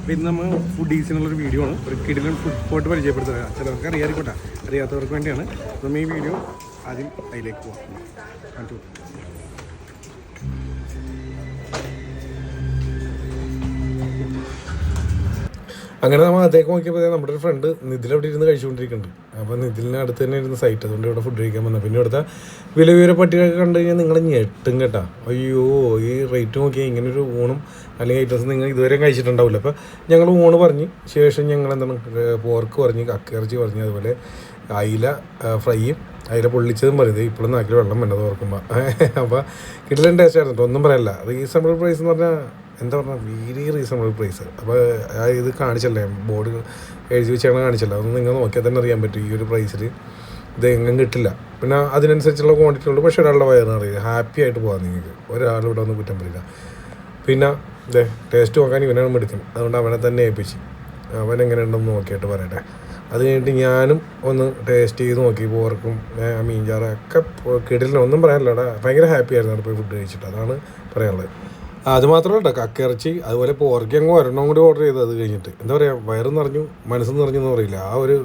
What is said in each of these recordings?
അപ്പോൾ ഇന്ന് നമ്മൾ ഫുഡീസിനുള്ളൊരു വീഡിയോ ആണ്. ഒരു കിടിലൻ ഫുഡ് പോയിട്ട് പരിചയപ്പെടുത്തുക. ചിലവർക്ക് അറിയാതിരിക്കട്ടെ. അറിയാത്തവർക്ക് വേണ്ടിയാണ്. നമ്മൾ ഈ വീഡിയോ ആദ്യം അതിലേക്ക് പോകാം അങ്ങനെ നമ്മൾ അതേക്ക് നോക്കിയപ്പോൾ നമ്മുടെ ഒരു ഫ്രണ്ട് നിതിൽ അവിടെ ഇരുന്ന് കഴിച്ചുകൊണ്ടിരിക്കുന്നുണ്ട്. അപ്പോൾ നിതിലിന് അടുത്ത് തന്നെ ഇരുന്ന് സൈറ്റ് അതുകൊണ്ട് ഇവിടെ ഫുഡ് കഴിക്കാൻ വന്നത് പിന്നെ ഇവിടുത്തെ വില വിവര പട്ടികയൊക്കെ കണ്ടു കഴിഞ്ഞാൽ നിങ്ങൾ ഞെട്ടും കേട്ടാ. അയ്യോ ഈ റേറ്റ് നോക്കിയാൽ ഇങ്ങനൊരു ഊണും അല്ലെങ്കിൽ ഐറ്റംസ് നിങ്ങൾ ഇതുവരെ കഴിച്ചിട്ടുണ്ടാവില്ല. അപ്പോൾ ഞങ്ങൾ ഊണ് പറഞ്ഞ് ശേഷം ഞങ്ങൾ എന്താണ് പോർക്ക് പറഞ്ഞ് കക്കിറച്ചി പറഞ്ഞ് അതുപോലെ അയില ഫ്രൈയും അയില പൊള്ളിച്ചതും പറയുന്നത് ഇപ്പോഴും നാക്കിൽ വെള്ളം വേണ്ടത് ഓർക്കുമ്പോൾ അപ്പോൾ കിട്ടലും ടേസ്റ്റ് ആയിരുന്നു. ഒന്നും പറയല്ല. റീസണബിൾ പ്രൈസ് എന്ന് പറഞ്ഞാൽ എന്താ പറഞ്ഞാൽ വെരി റീസണബിൾ പ്രൈസ് അപ്പോൾ ഇത് കാണിച്ചല്ലേ ബോർഡ് എഴുതി വെച്ചാണ് കാണിച്ചല്ലോ? അതൊന്നും നിങ്ങൾ നോക്കിയാൽ തന്നെ അറിയാൻ പറ്റും ഈ ഒരു പ്രൈസിൽ ഇത് എങ്ങും കിട്ടില്ല. പിന്നെ അതിനനുസരിച്ചുള്ള ക്വാണ്ടിറ്റി ഉള്ളൂ. പക്ഷേ ഒരാളുടെ വയറിന് അറിയില്ല. ഹാപ്പി ആയിട്ട് പോകാം നിങ്ങൾക്ക്. ഒരാളിവിടെ ഒന്നും കുറ്റം പറയില്ല. പിന്നെ ഇതേ ടേസ്റ്റ് നോക്കാൻ ഇവനാണ് എടുക്കുന്നത് അതുകൊണ്ട് അവനെ തന്നെ ഏൽപ്പിച്ച്. അവൻ എങ്ങനെ ഉണ്ടെന്ന് നോക്കിയിട്ട് പറയട്ടെ. അത് കഴിഞ്ഞിട്ട് ഞാനും ഒന്ന് ടേസ്റ്റ് ചെയ്ത് നോക്കി പോർക്കും മീൻചാറ് ഒക്കെ കിടിലിന് ഒന്നും പറയാനില്ലടാ. ഭയങ്കര ഹാപ്പി ആയിരുന്നു അവിടെ പോയി ഫുഡ് കഴിച്ചിട്ട്. അതാണ് പറയാനുള്ളത്. അത് മാത്രമല്ല കേട്ടോ കക്കിറച്ചി അതുപോലെ പോർക്കി അങ്ങ് ഒരെണ്ണം കൂടി ഓർഡർ ചെയ്ത് അത് കഴിഞ്ഞിട്ട്. എന്താ പറയുക വയറും നിറഞ്ഞു മനസ്സും നിറഞ്ഞു എന്ന് പറയില്ല. ആ ഒരു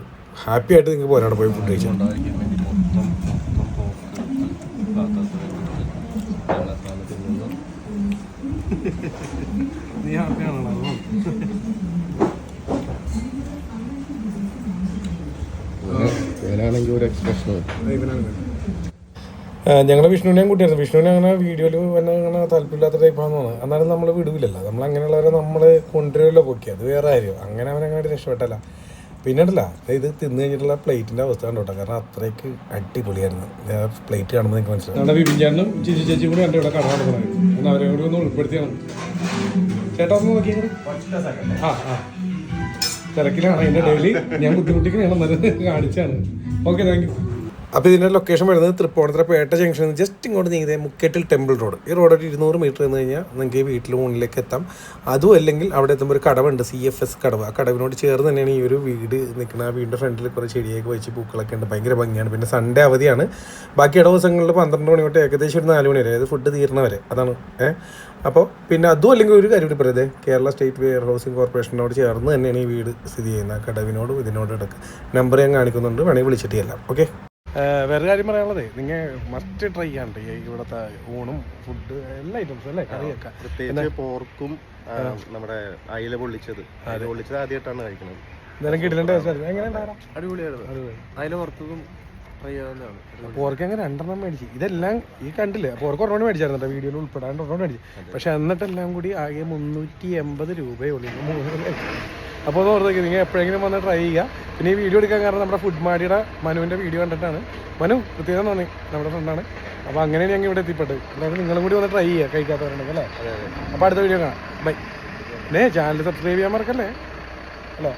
ഹാപ്പി ആയിട്ട് നിങ്ങൾക്ക് പോരാ പോയി ഫുഡ് കഴിച്ചു ഉണ്ടായിരിക്കാൻ വേണ്ടി മൊത്തം മൊത്തം പോക്ക് പാത്രത്തിൽ വെള്ളത്താണ് തിന്നുന്നത് നീ ഹാപ്പിയാണല്ലോ ഇവനാണെങ്കിൽ ഒരു എക്സ്പ്രഷൻ ഞങ്ങൾ വിഷ്ണുവിനെയും കൂട്ടിയായിരുന്നു വിഷ്ണുവിനെ അങ്ങനെ വീഡിയോയിൽ വന്നെ അങ്ങനെ താല്പര്യമില്ലാത്ത ടൈപ്പാണെന്ന് തോന്നുന്നത് എന്നാലും നമ്മൾ വിടൂലല്ലോ. നമ്മൾ അങ്ങനെയുള്ളവരെ നമ്മൾ കൊണ്ടുവരുമല്ലോ പൊക്കി. അത് വേറെ കാര്യം. അങ്ങനെ അവനങ്ങോട്ട് രക്ഷപ്പെട്ടല്ല. പിന്നെ ഉണ്ടല്ല ഇത് തിന്നു കഴിഞ്ഞിട്ടുള്ള പ്ലേറ്റിന്റെ അവസ്ഥ കണ്ടു കേട്ടോ കാരണം അത്രയ്ക്ക് അടിപൊളിയായിരുന്നു. പ്ലേറ്റ് കാണുമ്പോൾ നിങ്ങൾക്ക് മനസ്സിലായി നമ്മുടെ ചേച്ചി കൂടി എന്റെ ഇവിടെ കട നടക്കുന്നത് ഒന്ന് അവരെ കൂടി ഒന്ന് ഉൾപ്പെടുത്തിയാണ് ചേട്ടാ ഒന്ന് നോക്കിയാൽ ആ ആ. തിരക്കിലാണ്. അതിന്റെ ഡെയിലി ഞാൻ ബുദ്ധിമുട്ടിക്കണേ കാണിച്ചാണ്. ഓക്കെ താങ്ക് യു അപ്പോൾ ഇതിന്റെ ലൊക്കേഷൻ വരുന്നത് തൃപ്പൂണിത്തുറ പേട്ട ജംഗ്ഷനിൽ നിന്ന് ജസ്റ്റ് ഇങ്ങോട്ട് നീങ്ങിയത് മുക്കറ്റിൽ ടെമ്പിൾ റോഡ് ഈ റോഡ് ഒരു ഇരുന്നൂറ് മീറ്റർ എന്ന് കഴിഞ്ഞാൽ നിങ്ങൾക്ക് വീട്ടിൽ മുന്നിലേക്ക് എത്താം. അതും അല്ലെങ്കിൽ അവിടെ എത്തുമ്പോൾ ഒരു കടവുണ്ട് സി എഫ് എസ് കടവ്. ആ കടവിനോട് ചേർന്ന് തന്നെയാണ് ഈ ഒരു വീട് നിൽക്കുന്നത് ആ വീടിന്റെ ഫ്രണ്ടിൽ കുറേ ചെടിയൊക്കെ വെച്ച് പൂക്കളൊക്കെ ഉണ്ട്. ഭയങ്കര ഭംഗിയാണ്. പിന്നെ സൺഡേ അവധിയാണ്. ബാക്കി ഇട ദിവസങ്ങളിൽ പന്ത്രണ്ട് മണി തൊട്ട് ഏകദേശം ഒരു നാല് മണി വരെ അതായത് ഫുഡ് തീർന്നവരെ. അതാണ്. ഏഹ് അപ്പോൾ പിന്നെ അതും അല്ലെങ്കിൽ ഒരു കാര്യം കൂടി പറയുന്നത് കേരള സ്റ്റേറ്റ് വെയർ ഹൗസിംഗ് കോർപ്പറേഷനോട് ചേർന്ന് തന്നെയാണ് ഈ വീട് സ്ഥിതി ചെയ്യുന്നത്. കടവിനോടും ഇതിനോടും ഇടയ്ക്ക്. നമ്പർ ഞാൻ കാണിക്കുന്നുണ്ട്. വേണമെങ്കിൽ വിളിച്ചിട്ട് ചെല്ലാം. ഓക്കെ? വേറെ കാര്യം പറയാനുള്ളത്. നിങ്ങൾ മസ്റ്റ് ട്രൈ ചെയ്യാണ്ട് ഇവിടുത്തെ ഊണും ഫുഡ് എല്ലാ ഐറ്റംസും അല്ലേ? കറിയൊക്കെ. പ്രത്യേകിച്ച് പോർക്കും നമ്മുടെ അയില പൊള്ളിച്ചത്. അയില പൊള്ളിച്ചത് ആദ്യമായിട്ടാണ് കഴിക്കുന്നത്. എന്തായാലും കിട്ടില്ല ടേസ്റ്റ് എങ്ങനെ ഉണ്ടാകാം അടിപൊളിയായിരുന്നു. അയില വറുത്തതും ഫ്രൈ പോർക്ക് അങ്ങനെ രണ്ടെണ്ണം മേടിച്ചു. ഇതെല്ലാം ഈ കണ്ടില്ലേ? പോർക്ക് ഒരെണ്ണം മേടിച്ചായിരുന്നു കേട്ടോ. വീഡിയോയിൽ ഉൾപ്പെടാണ്ട് ഒരെണ്ണം മേടിച്ചു. പക്ഷെ എന്നിട്ടെല്ലാം കൂടി ആകെ മുന്നൂറ്റി എൺപത് രൂപയുള്ളൂ അപ്പൊ മൂന്ന് അപ്പോൾ ഓർത്തേക്ക് നിങ്ങൾ എപ്പോഴെങ്കിലും വന്ന് ട്രൈ ചെയ്യുക. പിന്നെ ഈ വീഡിയോ എടുക്കാൻ കാരണം നമ്മുടെ ഫുഡ് മാടിയുടെ മനുവിന്റെ വീഡിയോ കണ്ടിട്ടാണ്. മനു പ്രത്യേകം നന്ദി. നമ്മുടെ ഫ്രണ്ടാണ്. അപ്പോൾ അങ്ങനെയാണ് ഞങ്ങൾ ഇവിടെ എത്തിപ്പെട്ടത്. എന്തായാലും നിങ്ങളും കൂടി വന്ന് ട്രൈ ചെയ്യുക കഴിക്കാത്തവരുണ്ടെങ്കിൽ അല്ലേ? അപ്പോൾ അടുത്ത വീഡിയോ കാണാം. ബൈ നേ ചാനൽ സബ്സ്ക്രൈബ് ചെയ്യാൻ മറക്കല്ലേ? അല്ലേ?